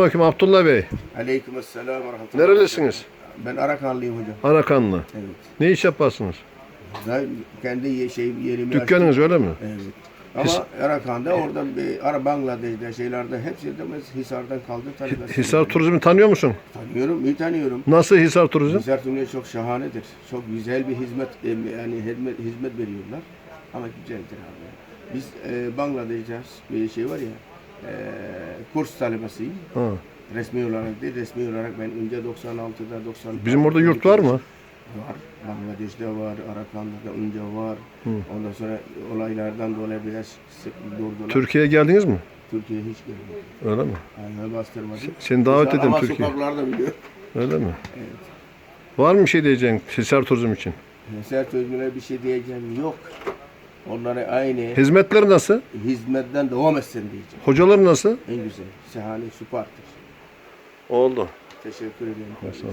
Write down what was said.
Bakayım Abdullah Bey. Aleykümselam ve rahmetullah. Nerelisiniz? Ben Arakanlıyım hocam. Arakanlı. Evet. Ne iş yaparsınız? Ben kendi ye- şey yerimi Dükkanınız öyle mi? açtım. Evet. Ama Arakan'da orada bir Ara Bangladeş'te şeylerde hepsi de biz Hisar'dan kaldı. talebesi. Hisar Turizmi tanıyor musun? Tanıyorum, iyi tanıyorum. Nasıl Hisar Turizm? Hisar Turizmi çok şahanedir. Çok güzel bir hizmet e, yani hizmet, hizmet veriyorlar. Ama güzeldir abi. Biz e, Bangladeş'te bir şey var ya e, kurs talebesiyim. Ha. Resmi olarak değil, resmi olarak ben önce 96'da 90 Bizim orada yurt var mı? Var. Bangladeş'te var, Arakan'da önce var. Ondan sonra olaylardan dolayı biraz sık durdular. Türkiye'ye geldiniz mi? Türkiye hiç gelmedi. Öyle mi? Aynen bastırmadı. Seni davet Ama edeyim Türkiye. sokaklarda biliyor. Öyle mi? Evet. Var mı bir şey diyeceğin Hisar Turizm için? Mesela çözümüne bir şey diyeceğim yok. Onlara aynı Hizmetleri nasıl? hizmetten devam etsin diyeceğim. Hocaları nasıl? En güzel. Şahane, süperdir. Oldu. Teşekkür ederim. Sağ ol.